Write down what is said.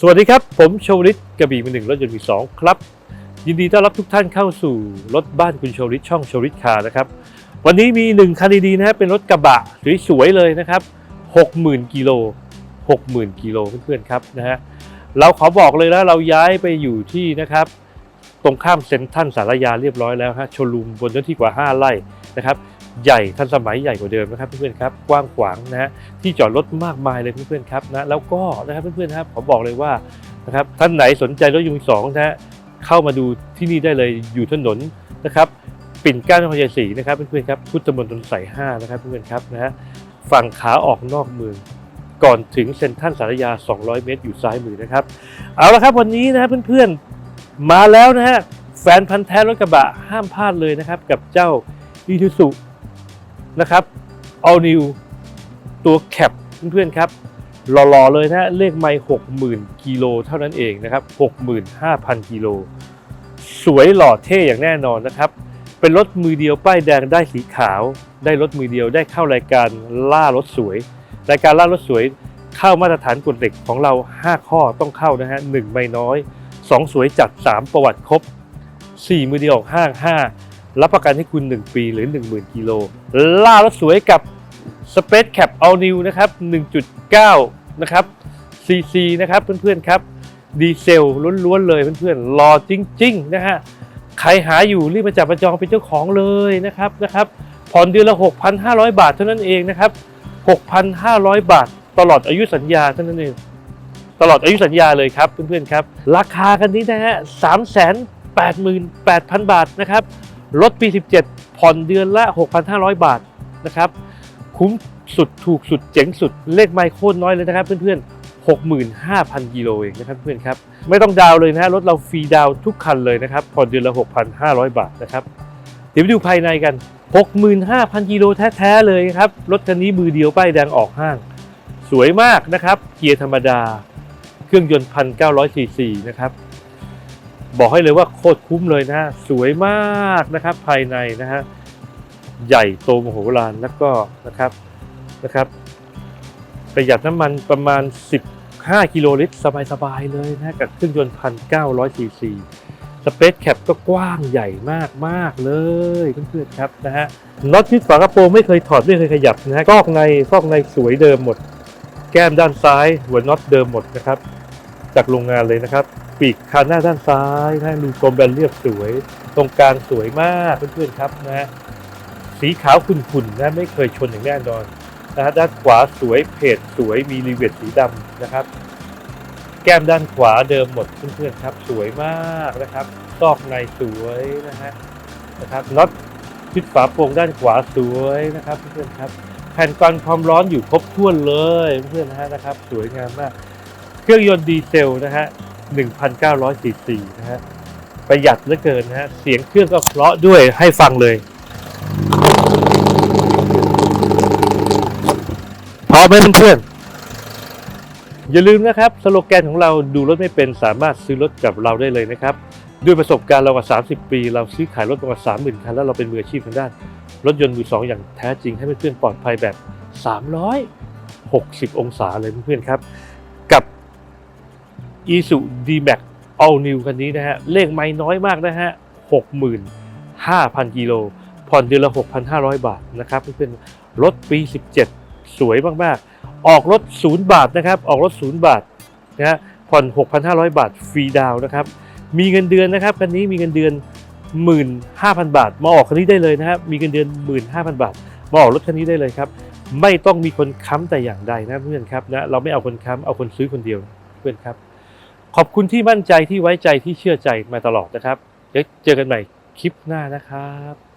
สวัสดีครับ ผมโชวริตกระบี่มือหนึ่งรถยนต์มือสองครับ ยินดีต้อนรับทุกท่านเข้าสู่รถบ้านคุณโชวริตช่องโชวริตคาร์นะครับ วันนี้มีหนึ่งคันดีๆนะครับเป็นรถกระบะสวยๆเลยนะครับ60,000กิโล60,000กิโลเพื่อนๆครับนะฮะเราขอบอกเลยนะเราย้ายไปอยู่ที่นะครับ ตรงข้ามเซ็นทรัลสารยาเรียบร้อยแล้วฮะชว์รูมบนเนื้อที่กว่า 5 ไร่นะครับ ใหญ่ทันสมัยใหญ่กว่าเดิมนะครับเพื่อนๆครับกว้างขวางนะฮะที่จอดรถมากมายเลยเพื่อนๆครับนะแล้วก็นะครับเพื่อนๆครับผมบอกเลยว่านะครับท่านไหนสนใจรถยนต์สองนะฮะเข้ามาดูที่นี่ได้เลยอยู่ถนนนะครับ ปิ่นเกล้านครชัยศรีนะครับเพื่อนๆครับพุทธมณฑลสาย5นะครับเพื่อนๆครับนะฮะฝั่งขาออกนอกเมืองก่อนถึงเซ็นทรัลสารยา 200 เมตร อยู่ซ้ายมือนะครับ เอาละครับวันนี้นะฮะเพื่อนๆมาแล้วนะฮะแฟนพันธ์แท้รถกระบะห้ามพลาดเลยนะครับ กับเจ้า i t u s u นะครับ all new ตัวแคปเพื่อนๆครับหล่อๆเลยนะเลขไม่60,000กิโลเท่านั้นเองนะครับ65,000กิโลสวยหล่อเท่อย่างแน่นอนนะครับ เป็นรถมือเดียวป้ายแดงได้สีขาว ได้รถมือเดียวได้เข้ารายการล่ารถสวย รายการล่ารถสวยเข้ามาตรฐานกฎเหล็กของเรา 5 ข้อต้องเข้านะฮะ1ไม่น้อย 2 สวยจัด 3 ประวัติครบ 4 มือเดียวห้าง 5 รับประกันให้คุณ 1 ปีหรือ 10,000 กิโล ล่ารถสวยกับ Space Cap All New นะครับ 1.9 นะครับ CC นะครับเพื่อนๆครับ ดีเซลล้วนๆเลยเพื่อนๆรอจริงๆนะฮะใครหาอยู่รีบมาจับมาจองเป็นเจ้าของเลยนะครับนะครับผ่อนเดือนละ 6,500 บาทเท่านั้นเองนะครับ 6,500 บาท ตลอดอายุสัญญาเท่านั้นเอง ตลอดอายุสัญญาเลยครับเพื่อนๆครับ ราคากันนี้นะฮะ388,000 บาทนะครับ รถปี 17 ผ่อนเดือนละ 6,500 บาทนะครับ คุ้มสุดถูกสุดเจ๋งสุดเลขไม่โคตรน้อยเลยนะครับเพื่อนๆ65,000กิโลเองนะครับเพื่อนครับ ไม่ต้องดาวเลยนะฮะรถเราฟรีดาวทุกคันเลยนะครับผ่อนเดือนละ 6,500 บาทนะครับ เดี๋ยวไปดูภายในกัน 65,000กิโลแท้ๆเลยครับ รถคันนี้มือเดียวป้ายแดงออกห้าง สวยมากนะครับ เกียร์ธรรมดา เครื่องยนต์ 1,900ซีซีนะครับ บอกให้เลยว่าโคตรคุ้มเลยนะฮะสวยมากนะครับภายในนะฮะใหญ่โตมโหฬารแล้วก็นะครับนะครับประหยัดน้ำมันประมาณ 15 กิโลลิตร สบายๆเลยนะกับเครื่องยนต์1,900ซีซีสเปซแคปก็กว้างใหญ่มากมากเลยเพื่อนๆครับนะฮะน็อตที่ฝากระโปรงไม่เคยถอดไม่เคยขยับนะฮะกอกในกอกในสวยเดิมหมด แก้มด้านซ้าย หัวน็อตเดิมหมดนะครับ จากโรงงานเลยนะครับ ปีกคานหน้าด้านซ้ายนะรูกลมแบนเรียบสวย ตรงกลางสวยมากเพื่อนๆครับนะฮะสีขาวขุ่นๆนะไม่เคยชนอย่างแน่นอนนะฮะด้านขวาสวยเพจสวยมีรีเวทสีดำนะครับ แก้มด้านขวาเดิมหมดเพื่อนๆครับ สวยมากนะครับซอกในสวยนะฮะนะครับน็อตทิศฝาโปร่งด้านขวาสวยนะครับเพื่อนๆครับแผ่นกันความร้อนอยู่ครบถ้วนเลยเพื่อนๆนะฮะนะครับ สวยงามมาก เครื่องยนต์ดีเซลนะฮะ1,900ซีซีนะฮะประหยัดเหลือเกินนะฮะ เสียงเครื่องก็เพราะด้วยให้ฟังเลยพร้อมไหมเพื่อนๆอย่าลืมนะครับ สโลแกนของเราดูรถไม่เป็นสามารถซื้อรถกับเราได้เลยนะครับ ด้วยประสบการณ์เรากว่า 30 ปี เราซื้อขายรถมากว่า 30,000 คันแล้วเราเป็นมืออาชีพทางด้าน รถยนต์มือสองอย่างแท้จริงให้เพื่อนๆปลอดภัยแบบ 360 องศาเลยเพื่อนๆครับ กับ i s u d m a x All New คันนี้นะฮะ เลขไม่น้อยมากนะฮะ65,000กิโล ผ่อนเดือนละ6,500บาทนะครับเพื่อนรถปี17สวยมากๆ ออกรถ0บาทนะครับ ออกรถ0บาทนะฮะ ผ่อน6,500บาทฟรีดาวน์นะครับ มีเงินเดือนนะครับคันนี้มีเงินเดือน15,000บาท มาออกคันนี้ได้เลยนะครับ มีเงินเดือน15,000บาท มาออกรถคันนี้ได้เลยครับ ไม่ต้องมีคนค้ำแต่อย่างใดนะเพื่อนครับนะ เราไม่เอาคนค้ำเอาคนซื้อคนเดียวเพื่อนครับ ขอบคุณที่มั่นใจที่ไว้ใจที่เชื่อใจมาตลอดนะครับ เดี๋ยวเจอกันใหม่คลิปหน้านะครับ